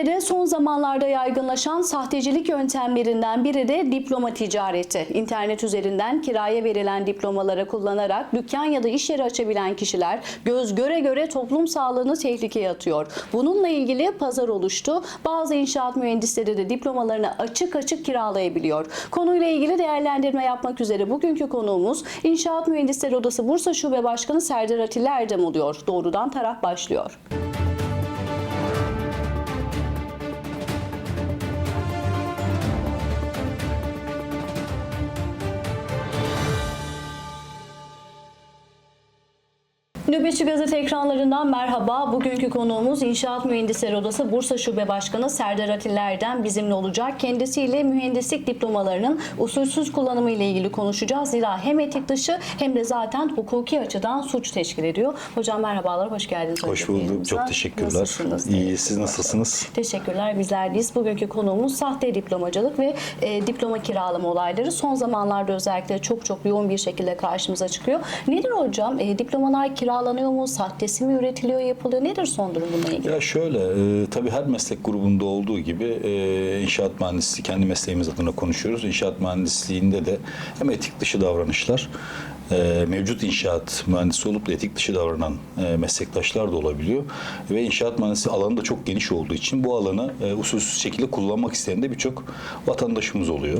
Türkiye'de son zamanlarda yaygınlaşan sahtecilik yöntemlerinden biri de diploma ticareti. İnternet üzerinden kiraya verilen diplomaları kullanarak dükkan ya da iş yeri açabilen kişiler göz göre göre toplum sağlığını tehlikeye atıyor. Bununla ilgili pazar oluştu. Bazı inşaat mühendisleri de diplomalarını açık açık kiralayabiliyor. Konuyla ilgili değerlendirme yapmak üzere bugünkü konuğumuz İnşaat Mühendisleri Odası Bursa Şube Başkanı Serdar Atilla Erdem oluyor. Doğrudan taraf başlıyor. Nöbetçi Gazete ekranlarından merhaba. Bugünkü konuğumuz İnşaat Mühendisleri Odası Bursa Şube Başkanı Serdar Atilla Erdem bizimle olacak. Kendisiyle mühendislik diplomalarının usulsüz kullanımı ile ilgili konuşacağız. Zira hem etik dışı hem de zaten hukuki açıdan suç teşkil ediyor. Hocam merhabalar, hoş geldiniz. Hoş bulduk. Çok teşekkürler. Nasılsınız? İyi. Siz nasılsınız? Teşekkürler. Bizlerdeyiz. Bugünkü konuğumuz sahte diplomacılık ve e, diploma kiralama olayları. Son zamanlarda özellikle çok çok yoğun bir şekilde karşımıza çıkıyor. Nedir hocam? E, diplomalar kiralanıyor mu? Sahtesi mi üretiliyor, yapılıyor? Nedir son durum bununla ilgili? Ya şöyle, e, tabii her meslek grubunda olduğu gibi e, inşaat mühendisliği, kendi mesleğimiz adına konuşuyoruz. İnşaat mühendisliğinde de hem etik dışı davranışlar, e, mevcut inşaat mühendisi olup da etik dışı davranan e, meslektaşlar da olabiliyor. Ve inşaat mühendisliği alanı da çok geniş olduğu için bu alanı e, usulsüz şekilde kullanmak isteyen de birçok vatandaşımız oluyor.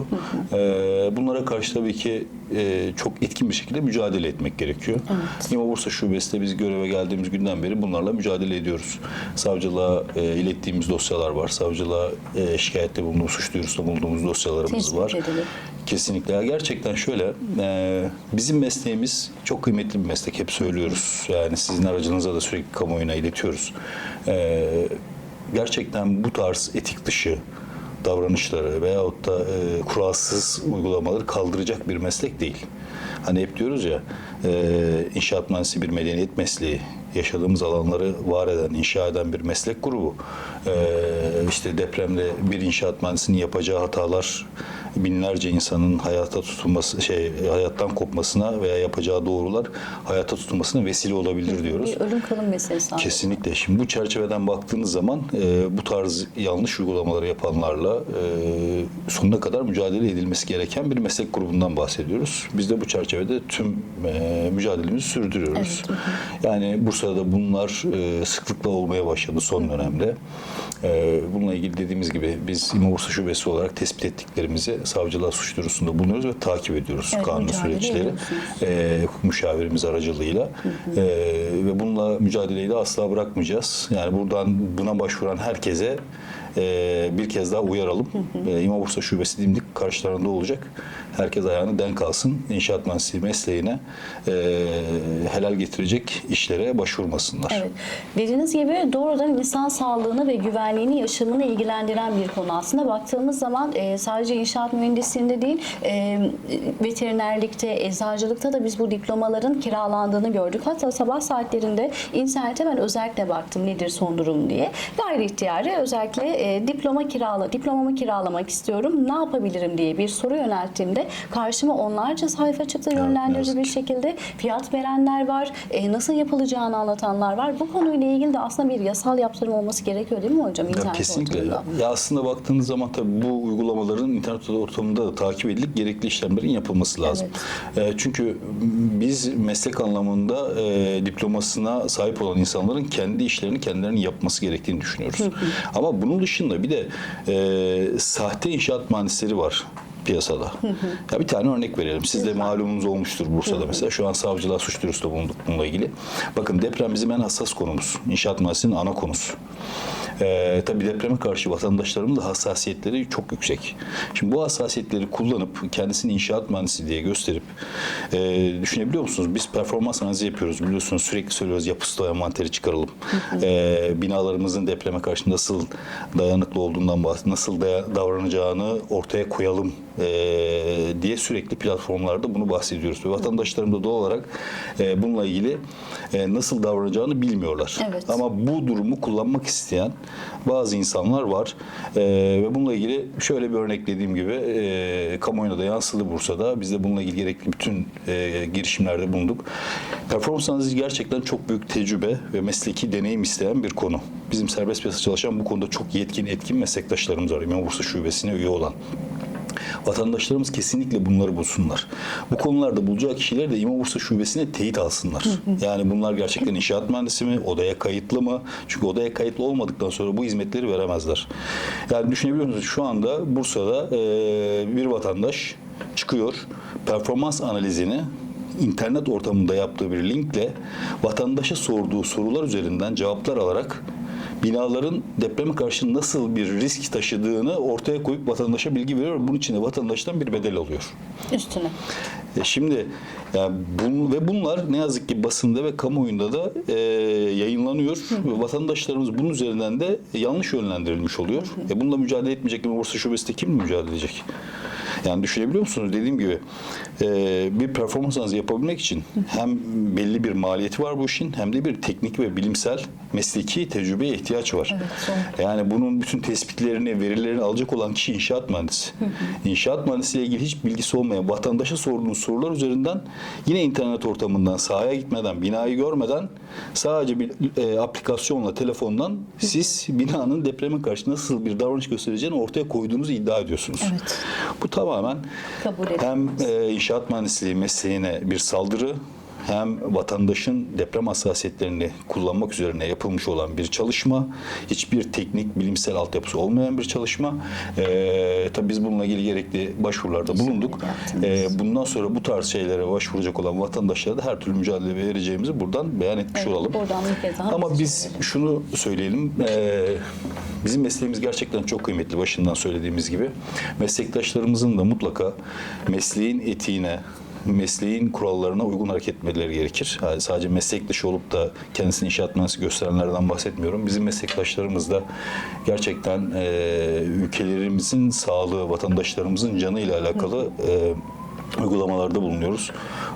E, bunlara karşı tabii ki e, çok etkin bir şekilde mücadele etmek gerekiyor. Evet. İmam Bursa Şubesi'de biz göreve geldiğimiz günden beri bunlarla mücadele ediyoruz. Savcılığa e, ilettiğimiz dosyalar var. Savcılığa e, şikayette bulunduğumuz, suç duyurusunda bulunduğumuz dosyalarımız Tespit var. edilip. Kesinlikle. Ya Gerçekten şöyle, e, bizim mesleğimiz çok kıymetli bir meslek. Hep söylüyoruz. Yani sizin aracınıza da sürekli kamuoyuna iletiyoruz. E, gerçekten bu tarz etik dışı davranışları veyahut da e, kuralsız uygulamaları kaldıracak bir meslek değil. Hani hep diyoruz ya, e, inşaat mühendisi bir medeniyet mesleği, yaşadığımız alanları var eden, inşa eden bir meslek grubu. E, işte depremde bir inşaat mühendisinin yapacağı hatalar binlerce insanın hayata tutulması, şey hayattan kopmasına veya yapacağı doğrular hayata tutulmasına vesile olabilir diyoruz. Bir ölüm kalım meselesi. Kesinlikle. Şimdi bu çerçeveden baktığınız zaman e, bu tarz yanlış uygulamaları yapanlarla e, sonuna kadar mücadele edilmesi gereken bir meslek grubundan bahsediyoruz. Biz de bu çerçevede tüm e, mücadelemizi sürdürüyoruz. Yani Bursa'da bunlar e, sıklıkla olmaya başladı son dönemde. E, bununla ilgili dediğimiz gibi biz İmam Bursa Şubesi olarak tespit ettiklerimizi savcılığa suç duyurusunda bulunuyoruz ve takip ediyoruz Evet, kanun süreçleri. E, hukuk müşavirimiz aracılığıyla E, ve bununla mücadeleyi de asla bırakmayacağız. Yani buradan buna başvuran herkese e, bir kez daha uyaralım. E, İmam Bursa Şubesi dimdik karşılarında olacak. Herkes ayağını denk alsın. İnşaat mühendisliği mesleğine e, helal getirecek işlere başvurmasınlar. Evet. Dediğiniz gibi doğrudan insan sağlığını ve güvenliğini, yaşamını ilgilendiren bir konu. Aslında baktığımız zaman e, sadece inşaat mühendisliğinde değil, e, veterinerlikte, eczacılıkta da biz bu diplomaların kiralandığını gördük. Hatta sabah saatlerinde internete ben özellikle baktım nedir son durum diye. Gayri ihtiyari özellikle e, diploma kirala, diplomamı kiralamak istiyorum, ne yapabilirim diye bir soru yönelttiğimde karşıma onlarca sayfa çıktı Evet, yönlendirici bir ki. şekilde fiyat verenler var, e, nasıl yapılacağını anlatanlar var. Bu konuyla ilgili de aslında bir yasal yaptırım olması gerekiyor değil mi hocam? Ya İnternet kesinlikle. ortamında. Ya aslında baktığınız zaman tabii bu uygulamaların internet ortamında da takip edilip gerekli işlemlerin yapılması lazım. E, çünkü biz meslek anlamında e, diplomasına sahip olan insanların kendi işlerini kendilerinin yapması gerektiğini düşünüyoruz. Ama bunun dışında bir de e, sahte inşaat mühendisleri var piyasada. Ya bir tane örnek verelim. Siz de malumunuz olmuştur Bursa'da mesela. Şu an savcılığa suç duyurusunda bulunduk bununla ilgili. Bakın deprem bizim en hassas konumuz. İnşaat mühendisliğinin ana konusu. Ee, tabii depreme karşı vatandaşlarımın da hassasiyetleri çok yüksek. Şimdi bu hassasiyetleri kullanıp kendisini inşaat mühendisi diye gösterip e, düşünebiliyor musunuz? Biz performans analizi yapıyoruz. Biliyorsunuz sürekli söylüyoruz yapı stoğu envanteri çıkaralım. Ee, binalarımızın depreme karşı nasıl dayanıklı olduğundan bahs nasıl da- davranacağını ortaya koyalım e, diye sürekli platformlarda bunu bahsediyoruz. Ve vatandaşlarım da doğal olarak e, bununla ilgili e, nasıl davranacağını bilmiyorlar. Evet. Ama bu durumu kullanmak isteyen bazı insanlar var. E, ve bununla ilgili şöyle bir örnek dediğim gibi e, kamuoyuna da yansıdı Bursa'da. Biz de bununla ilgili gerekli bütün e, girişimlerde bulunduk. Performans analizi gerçekten çok büyük tecrübe ve mesleki deneyim isteyen bir konu. Bizim serbest piyasa çalışan bu konuda çok yetkin, etkin meslektaşlarımız var. İmam Bursa Şubesi'ne üye olan. Vatandaşlarımız kesinlikle bunları bulsunlar. Bu konularda bulacağı kişiler de İmam Bursa Şubesi'ne teyit alsınlar. Yani bunlar gerçekten inşaat mühendisi mi, odaya kayıtlı mı? Çünkü odaya kayıtlı olmadıktan sonra bu hizmetleri veremezler. Yani düşünebiliyor musunuz? Şu anda Bursa'da bir vatandaş çıkıyor, performans analizini internet ortamında yaptığı bir linkle vatandaşa sorduğu sorular üzerinden cevaplar alarak binaların depreme karşı nasıl bir risk taşıdığını ortaya koyup vatandaşa bilgi veriyor. Bunun için de vatandaştan bir bedel alıyor. Üstüne. E şimdi yani bun, ve bunlar ne yazık ki basında ve kamuoyunda da e, yayınlanıyor. Ve vatandaşlarımız bunun üzerinden de yanlış yönlendirilmiş oluyor. E bununla mücadele etmeyecek mi? Borsa şubesinde kim mücadele edecek? Yani düşünebiliyor musunuz? Dediğim gibi e, bir performans analizi yapabilmek için hem belli bir maliyeti var bu işin hem de bir teknik ve bilimsel mesleki tecrübeye ihtiyaç var. Yani bunun bütün tespitlerini, verilerini alacak olan kişi inşaat mühendisi. İnşaat mühendisiyle ilgili hiç bilgisi olmayan vatandaşa sorduğunuz sorular üzerinden yine internet ortamından sahaya gitmeden, binayı görmeden sadece bir e, aplikasyonla, telefondan siz binanın depreme karşı nasıl bir davranış göstereceğini ortaya koyduğunuzu iddia ediyorsunuz. Evet. Bu tamamen Kabul hem e, inşaat mühendisliği mesleğine bir saldırı hem vatandaşın deprem hassasiyetlerini kullanmak üzerine yapılmış olan bir çalışma, hiçbir teknik bilimsel altyapısı olmayan bir çalışma. Ee, tabii biz bununla ilgili gerekli başvurularda bulunduk. Ee, bundan sonra bu tarz şeylere başvuracak olan vatandaşlara da her türlü mücadele vereceğimizi buradan beyan etmiş Evet, olalım. buradan bir kez daha Ama biz ederim. şunu söyleyelim. e, bizim mesleğimiz gerçekten çok kıymetli başından söylediğimiz gibi. Meslektaşlarımızın da mutlaka mesleğin etiğine, mesleğin kurallarına uygun hareket etmeleri gerekir. Yani sadece meslek dışı olup da kendisini inşaat mühendisi gösterenlerden bahsetmiyorum. Bizim meslektaşlarımız da gerçekten e, ülkelerimizin sağlığı, vatandaşlarımızın canı ile alakalı e, uygulamalarda bulunuyoruz.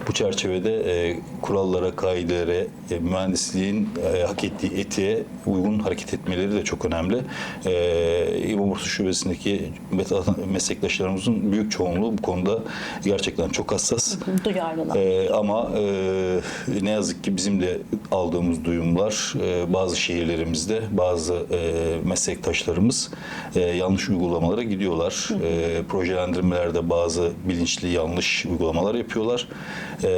Bu çerçevede e, kurallara, kaidelere, e, mühendisliğin e, hak ettiği etiğe uygun hareket etmeleri de çok önemli. E, İmam Şubesi'ndeki meslektaşlarımızın büyük çoğunluğu bu konuda gerçekten çok hassas. Duyarlılar. Ee, ama e, ne yazık ki bizim de aldığımız duyumlar e, bazı şehirlerimizde bazı e, meslektaşlarımız e, yanlış uygulamalara gidiyorlar. E, projelendirmelerde bazı bilinçli yanlış uygulamalar yapıyorlar. E,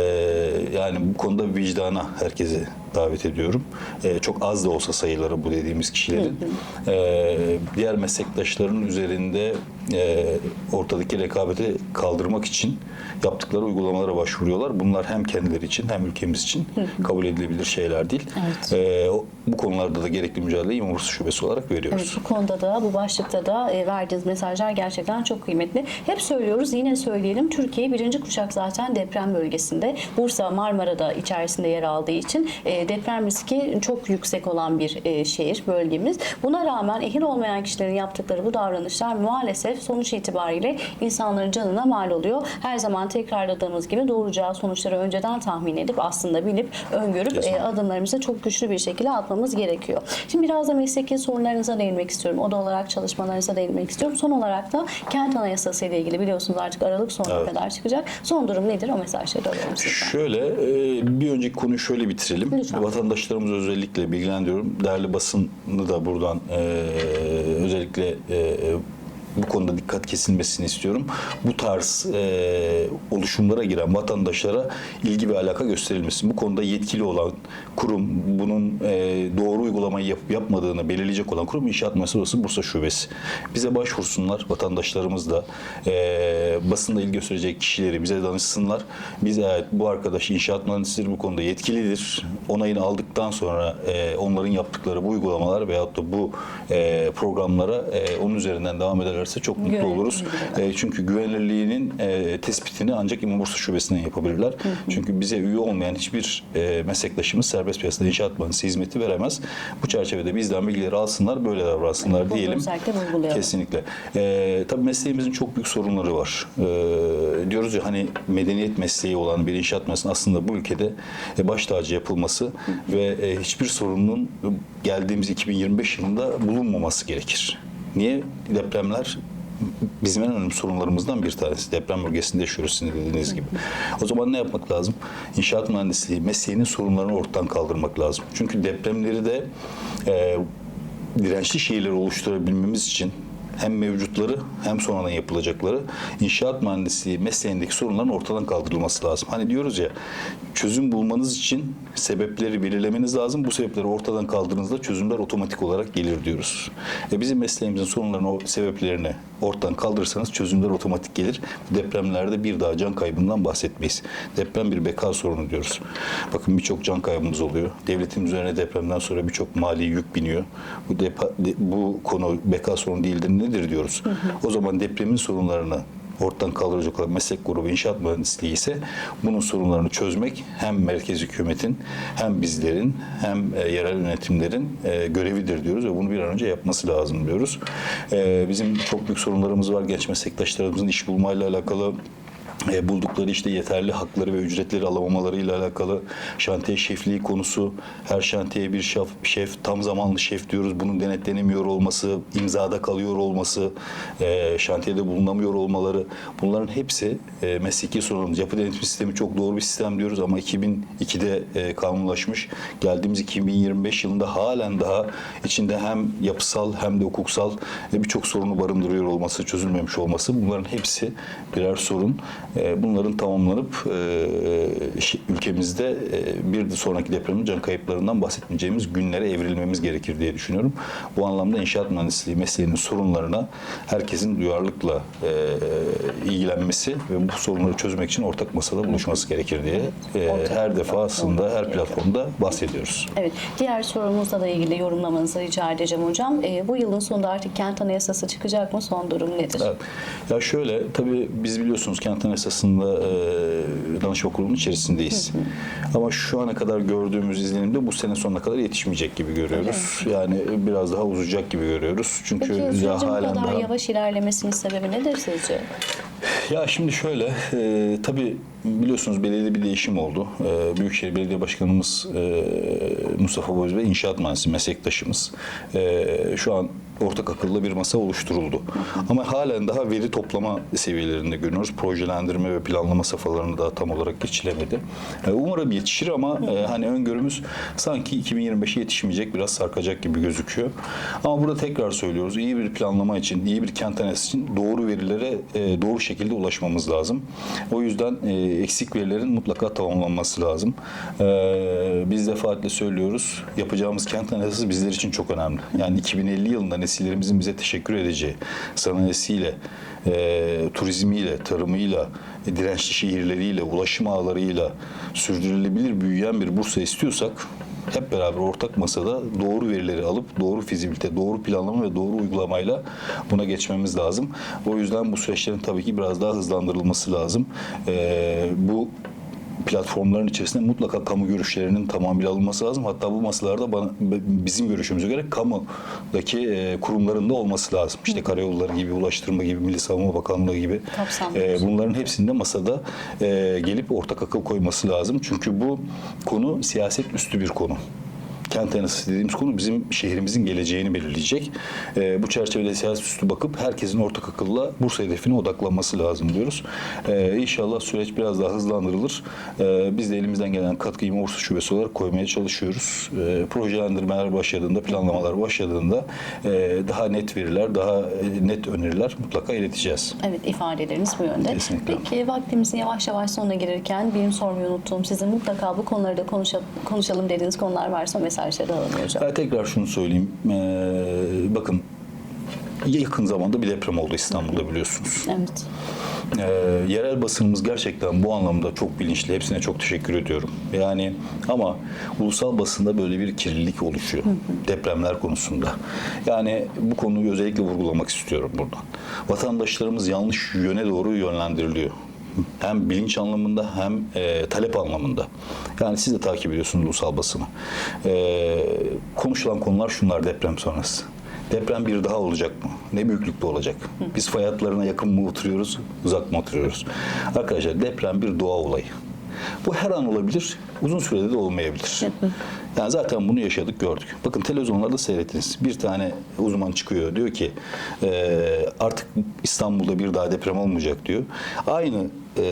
yani bu konuda vicdana herkesi davet ediyorum. E, çok az da olsa sayıları bu dediğimiz kişilerin. E, diğer meslektaşların üzerinde e, ortadaki rekabeti kaldırmak için yaptıkları uygulamalara başvuruyorlar. Bunlar hem kendileri için hem ülkemiz için kabul edilebilir şeyler değil. Evet. E, bu konularda da gerekli mücadeleyi İmam Şubesi olarak veriyoruz. Evet, bu konuda da bu başlıkta da e, verdiğiniz mesajlar gerçekten çok kıymetli. Hep söylüyoruz yine söyleyelim. Türkiye birinci kuşak zaten deprem bölgesinde. Bursa Marmara'da içerisinde yer aldığı için e, deprem riski çok yüksek olan bir e, şehir bölgemiz. Buna rağmen ehil olmayan kişilerin yaptıkları bu davranışlar maalesef sonuç itibariyle insanların canına mal oluyor. Her zaman tekrarladığımız gibi doğuracağı sonuçları önceden tahmin edip aslında bilip öngörüp e, Kesinlikle. adımlarımızı çok güçlü bir şekilde atmamız gerekiyor. Şimdi biraz da mesleki sorunlarınıza değinmek istiyorum. Oda olarak çalışmalarınıza değinmek istiyorum. Son olarak da kent anayasası ile ilgili biliyorsunuz artık Aralık sonuna Evet. kadar çıkacak. Son durum nedir? O mesajları da alalım sizden. Şöyle e, bir önceki konuyu şöyle bitirelim. Lütfen. Vatandaşlarımızı özellikle bilgilendiriyorum. Değerli basını da buradan e, özellikle e, bu konuda dikkat kesilmesini istiyorum. Bu tarz e, oluşumlara giren vatandaşlara ilgi ve alaka gösterilmesi. Bu konuda yetkili olan kurum, bunun e, doğru uygulamayı yapıp yapmadığını belirleyecek olan kurum İnşaat Mühendisliği Bursa Şubesi. Bize başvursunlar, vatandaşlarımız da e, basında ilgi gösterecek kişileri bize danışsınlar. Biz evet bu arkadaş inşaat mühendisidir, bu konuda yetkilidir. Onayını aldıktan sonra e, onların yaptıkları bu uygulamalar veyahut da bu e, programlara e, onun üzerinden devam ederlerse ederse çok mutlu Güvenilir oluruz. E, çünkü güvenilirliğinin e, tespitini ancak İmam Bursa Şubesi'nden yapabilirler. Çünkü bize üye olmayan hiçbir e, meslektaşımız serbest piyasada inşaat mühendisi hizmeti veremez. Bu çerçevede bizden bilgileri alsınlar, böyle davransınlar bunu diyelim. Kesinlikle. E, tabii mesleğimizin çok büyük sorunları var. E, diyoruz ya hani medeniyet mesleği olan bir inşaat mühendisinin aslında bu ülkede e, baş tacı yapılması ve e, hiçbir sorunun geldiğimiz 2025 yılında bulunmaması gerekir. Niye? Depremler bizim en önemli sorunlarımızdan bir tanesi. Deprem bölgesinde yaşıyoruz sizin de dediğiniz gibi. O zaman ne yapmak lazım? İnşaat mühendisliği mesleğinin sorunlarını ortadan kaldırmak lazım. Çünkü depremleri de e, dirençli şehirleri oluşturabilmemiz için hem mevcutları hem sonradan yapılacakları inşaat mühendisliği mesleğindeki sorunların ortadan kaldırılması lazım. Hani diyoruz ya çözüm bulmanız için sebepleri belirlemeniz lazım. Bu sebepleri ortadan kaldırdığınızda çözümler otomatik olarak gelir diyoruz. E bizim mesleğimizin sorunlarını, o sebeplerini ortadan kaldırırsanız çözümler otomatik gelir. Depremlerde bir daha can kaybından bahsetmeyiz. Deprem bir beka sorunu diyoruz. Bakın birçok can kaybımız oluyor. Devletin üzerine depremden sonra birçok mali yük biniyor. Bu, depa, de- bu konu beka sorunu değildir nedir diyoruz. O zaman depremin sorunlarını ortadan kaldıracak olan meslek grubu inşaat mühendisliği ise bunun sorunlarını çözmek hem merkezi hükümetin hem bizlerin hem e, yerel yönetimlerin e, görevidir diyoruz ve bunu bir an önce yapması lazım diyoruz. E, bizim çok büyük sorunlarımız var. Genç meslektaşlarımızın iş bulmayla alakalı e, buldukları işte yeterli hakları ve ücretleri alamamalarıyla alakalı şantiye şefliği konusu, her şantiye bir şef, şef tam zamanlı şef diyoruz. Bunun denetlenemiyor olması, imzada kalıyor olması, e, şantiyede bulunamıyor olmaları bunların hepsi e, mesleki sorunumuz. Yapı denetim sistemi çok doğru bir sistem diyoruz ama 2002'de e, kanunlaşmış. Geldiğimiz 2025 yılında halen daha içinde hem yapısal hem de hukuksal e, birçok sorunu barındırıyor olması, çözülmemiş olması bunların hepsi birer sorun. E, Bunların tamamlanıp e, ülkemizde e, bir sonraki depremin can kayıplarından bahsetmeyeceğimiz günlere evrilmemiz gerekir diye düşünüyorum. Bu anlamda inşaat mühendisliği mesleğinin sorunlarına herkesin duyarlılıkla ilgilenmesi ve bu sorunları çözmek için ortak masada buluşması gerekir diye her defasında platform her platformda bahsediyoruz. Evet, diğer sorumuzla da ilgili yorumlamanızı rica edeceğim hocam. Bu yılın sonunda artık kent anayasası çıkacak mı? Son durum nedir? Evet. Ya şöyle tabii biz biliyorsunuz kent anayasasında e, danışma kurulunun içerisindeyiz. Ama şu ana kadar gördüğümüz izlenimde bu sene sonuna kadar yetişmeyecek gibi görüyoruz. Yani biraz daha uzayacak gibi görüyoruz. Çünkü Peki sürecin bu halen kadar daha yavaş ilerlemesinin sebebi nedir sizce? Ya şimdi şöyle, e, tabii biliyorsunuz belediyede bir değişim oldu. E, Büyükşehir Belediye Başkanımız e, Mustafa Boz Bey inşaat mühendisi meslektaşımız. E, şu an ortak akıllı bir masa oluşturuldu. Ama halen daha veri toplama seviyelerinde görüyoruz. Projelendirme ve planlama safhalarını daha tam olarak geçilemedi. E, umarım yetişir ama e, hani öngörümüz sanki 2025'e yetişmeyecek, biraz sarkacak gibi gözüküyor. Ama burada tekrar söylüyoruz, iyi bir planlama için, iyi bir kent için doğru verilere e, doğru şekilde ulaşmamız lazım. O yüzden e, eksik verilerin mutlaka tamamlanması lazım. E, biz defaatle söylüyoruz, yapacağımız kent analizi bizler için çok önemli. Yani 2050 yılında nesillerimizin bize teşekkür edeceği sanayisiyle, e, turizmiyle, tarımıyla, e, dirençli şehirleriyle, ulaşım ağlarıyla sürdürülebilir büyüyen bir Bursa istiyorsak hep beraber ortak masada doğru verileri alıp doğru fizibilite, doğru planlama ve doğru uygulamayla buna geçmemiz lazım. O yüzden bu süreçlerin tabii ki biraz daha hızlandırılması lazım. Ee, bu platformların içerisinde mutlaka kamu görüşlerinin tamamıyla alınması lazım. Hatta bu masalarda bana, bizim görüşümüze göre kamudaki e, kurumların da olması lazım. İşte karayolları gibi, ulaştırma gibi, Milli Savunma Bakanlığı gibi. E, bunların hepsinde masada e, gelip ortak akıl koyması lazım. Çünkü bu konu siyaset üstü bir konu. Kent anayasası dediğimiz konu bizim şehrimizin geleceğini belirleyecek. E, bu çerçevede siyaset üstü bakıp herkesin ortak akılla Bursa hedefine odaklanması lazım diyoruz. E, inşallah süreç biraz daha hızlandırılır. E, biz de elimizden gelen katkıyı Bursa Şubesi olarak koymaya çalışıyoruz. E, projelendirmeler başladığında, planlamalar başladığında e, daha net veriler, daha e, net öneriler mutlaka ileteceğiz. Evet ifadeleriniz bu yönde. Kesinlikle. Peki vaktimizin yavaş yavaş sonuna gelirken benim sormayı unuttuğum sizin mutlaka bu konuları da konuşa- konuşalım dediğiniz konular varsa o mesajları alalım hocam. Ben tekrar şunu söyleyeyim. Ee, bakın yakın zamanda bir deprem oldu İstanbul'da biliyorsunuz. Evet. Ee, yerel basınımız gerçekten bu anlamda çok bilinçli. Hepsine çok teşekkür ediyorum. Yani ama ulusal basında böyle bir kirlilik oluşuyor depremler konusunda. Yani bu konuyu özellikle vurgulamak istiyorum buradan. Vatandaşlarımız yanlış yöne doğru yönlendiriliyor. Hem bilinç anlamında hem e, talep anlamında. Yani siz de takip ediyorsunuz ulusal basını. Ee, konuşulan konular şunlar deprem sonrası. Deprem bir daha olacak mı? Ne büyüklükte olacak? Biz fay hatlarına yakın mı oturuyoruz, uzak mı oturuyoruz? Arkadaşlar deprem bir doğa olayı. Bu her an olabilir, uzun sürede de olmayabilir. Yani zaten bunu yaşadık, gördük. Bakın televizyonlarda seyrettiniz. Bir tane uzman çıkıyor, diyor ki "Eee, artık İstanbul'da bir daha deprem olmayacak diyor. Aynı eee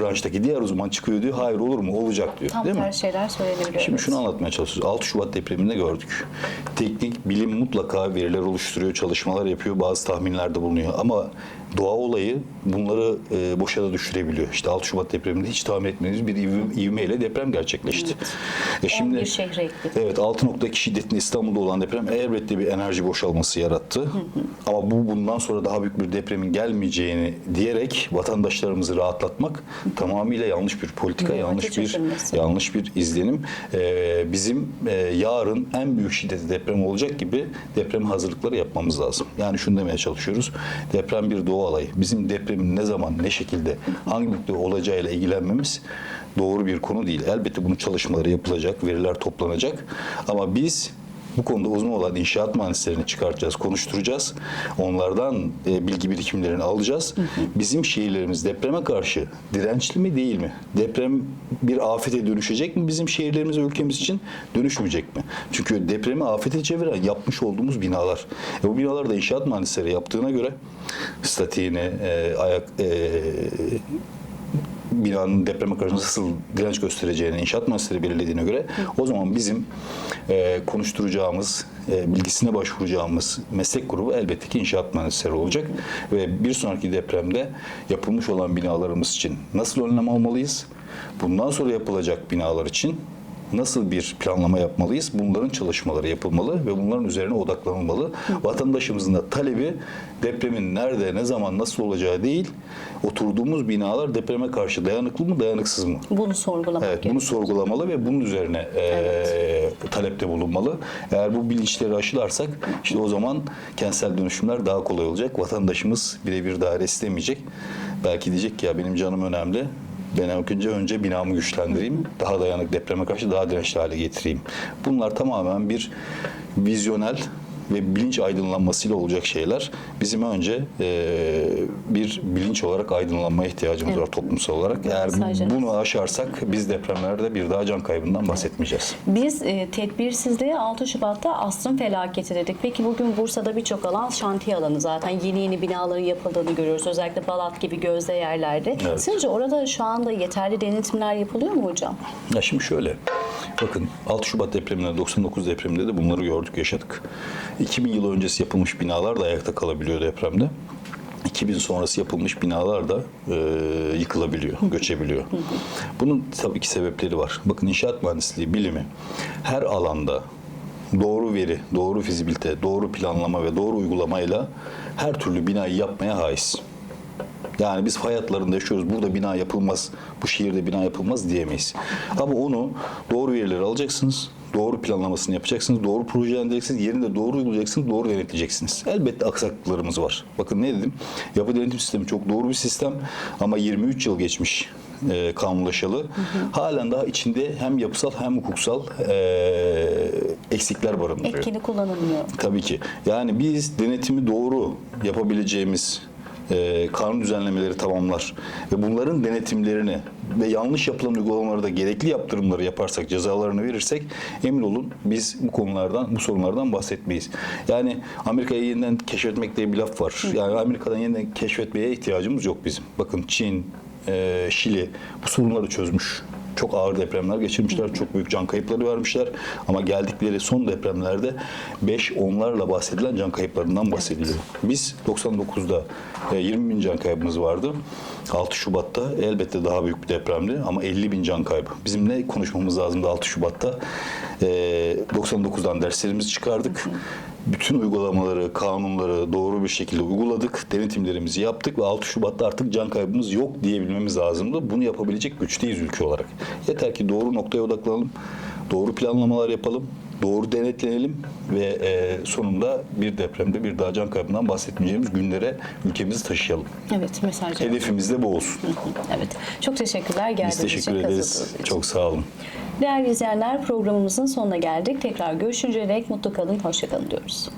branştaki diğer uzman çıkıyor diyor, hayır olur mu? Olacak diyor. Tam Değil mi? şeyler söylenebiliyor. Şimdi şunu anlatmaya çalışıyoruz. 6 Şubat depreminde gördük. Teknik bilim mutlaka veriler oluşturuyor, çalışmalar yapıyor, bazı tahminlerde bulunuyor. Ama doğa olayı bunları e, boşa da düşürebiliyor. İşte 6 Şubat depreminde hiç tahmin etmediğimiz bir ivme- ivmeyle deprem gerçekleşti. E 11 şehre ekledi. Evet 6.2 şiddetinde İstanbul'da olan deprem elbette bir enerji boşalması yarattı. Ama bu bundan sonra daha büyük bir depremin gelmeyeceğini diyerek vatandaşlarımızı rahatlatmak tamamıyla yanlış bir politika, yanlış bir çözülmesi. yanlış bir izlenim. Ee, bizim e, yarın en büyük şiddetli deprem olacak gibi deprem hazırlıkları yapmamız lazım. Yani şunu demeye çalışıyoruz. Deprem bir doğa olayı. Bizim depremin ne zaman, ne şekilde, hangi büyüklükte olacağıyla ilgilenmemiz doğru bir konu değil. Elbette bunun çalışmaları yapılacak, veriler toplanacak. Ama biz bu konuda uzman olan inşaat mühendislerini çıkartacağız, konuşturacağız. Onlardan e, bilgi birikimlerini alacağız. Bizim şehirlerimiz depreme karşı dirençli mi değil mi? Deprem bir afete dönüşecek mi bizim şehirlerimiz, ülkemiz için? Dönüşmeyecek mi? Çünkü depremi afete çeviren yapmış olduğumuz binalar. E, bu binalar da inşaat mühendisleri yaptığına göre statiğini, e, ayak e, binanın depreme karşı nasıl direnç göstereceğini inşaat mühendisleri belirlediğine göre o zaman bizim e, konuşturacağımız, e, bilgisine başvuracağımız meslek grubu elbette ki inşaat mühendisleri olacak ve bir sonraki depremde yapılmış olan binalarımız için nasıl önlem almalıyız? Bundan sonra yapılacak binalar için nasıl bir planlama yapmalıyız? Bunların çalışmaları yapılmalı ve bunların üzerine odaklanılmalı. Vatandaşımızın da talebi depremin nerede, ne zaman, nasıl olacağı değil, oturduğumuz binalar depreme karşı dayanıklı mı, dayanıksız mı? Bunu sorgulamak Evet, bunu sorgulamalı ve bunun üzerine e, talepte bulunmalı. Eğer bu bilinçleri aşılarsak işte o zaman kentsel dönüşümler daha kolay olacak. Vatandaşımız birebir daire istemeyecek. Belki diyecek ki ya benim canım önemli. Önce önce binamı güçlendireyim. Daha dayanık depreme karşı daha dirençli hale getireyim. Bunlar tamamen bir vizyonel ve bilinç aydınlanmasıyla olacak şeyler. Bizim önce e, bir bilinç olarak aydınlanmaya ihtiyacımız var Evet. toplumsal olarak. Eğer Mesajınız. bunu aşarsak biz depremlerde bir daha can kaybından bahsetmeyeceğiz. Biz e, tedbirsizliğe 6 Şubat'ta asrın felaketi dedik. Peki bugün Bursa'da birçok alan şantiye alanı zaten yeni yeni binaların yapıldığını görüyoruz. Özellikle Balat gibi gözde yerlerde. Evet. Sizce orada şu anda yeterli denetimler yapılıyor mu hocam? Ya şimdi şöyle. Bakın 6 Şubat depreminde 99 depreminde de bunları gördük, yaşadık. 2000 yıl öncesi yapılmış binalar da ayakta kalabiliyor depremde. 2000 sonrası yapılmış binalar da e, yıkılabiliyor, göçebiliyor. Bunun tabii ki sebepleri var. Bakın inşaat mühendisliği bilimi her alanda doğru veri, doğru fizibilite, doğru planlama ve doğru uygulamayla her türlü binayı yapmaya haiz. Yani biz fay hatlarında yaşıyoruz. Burada bina yapılmaz, bu şehirde bina yapılmaz diyemeyiz. Ama onu doğru verileri alacaksınız. Doğru planlamasını yapacaksınız. Doğru projelendireceksiniz. Yerinde doğru uygulayacaksınız. Doğru denetleyeceksiniz. Elbette aksaklıklarımız var. Bakın ne dedim? Yapı denetim sistemi çok doğru bir sistem. Ama 23 yıl geçmiş e, kanunlaşalı. Halen daha içinde hem yapısal hem hukuksal e, eksikler barındırıyor. Etkili kullanılmıyor. Tabii ki. Yani biz denetimi doğru yapabileceğimiz e, kanun düzenlemeleri tamamlar ve bunların denetimlerini ve yanlış yapılan uygulamaları da gerekli yaptırımları yaparsak, cezalarını verirsek emin olun biz bu konulardan, bu sorunlardan bahsetmeyiz. Yani Amerika'yı yeniden keşfetmek diye bir laf var. Yani Amerika'dan yeniden keşfetmeye ihtiyacımız yok bizim. Bakın Çin, e, Şili bu sorunları çözmüş. Çok ağır depremler geçirmişler, çok büyük can kayıpları vermişler. Ama geldikleri son depremlerde 5 onlarla bahsedilen can kayıplarından bahsediliyor. Biz 99'da e, 20 bin can kaybımız vardı. 6 Şubat'ta elbette daha büyük bir depremdi ama 50 bin can kaybı. Bizim ne konuşmamız lazımdı 6 Şubat'ta? E, 99'dan derslerimizi çıkardık. Bütün uygulamaları, kanunları doğru bir şekilde uyguladık. Denetimlerimizi yaptık ve 6 Şubat'ta artık can kaybımız yok diyebilmemiz lazımdı. Bunu yapabilecek güçteyiz ülke olarak. Yeter ki doğru noktaya odaklanalım, doğru planlamalar yapalım, doğru denetlenelim ve e, sonunda bir depremde bir daha can kaybından bahsetmeyeceğimiz günlere ülkemizi taşıyalım. Evet mesaj. Hedefimiz de bu olsun. Evet. Çok teşekkürler geldiğiniz Biz teşekkür için, ederiz. için. Çok sağ olun. Değerli izleyenler programımızın sonuna geldik. Tekrar görüşünceye dek mutlu kalın, hoşça kalın diyoruz.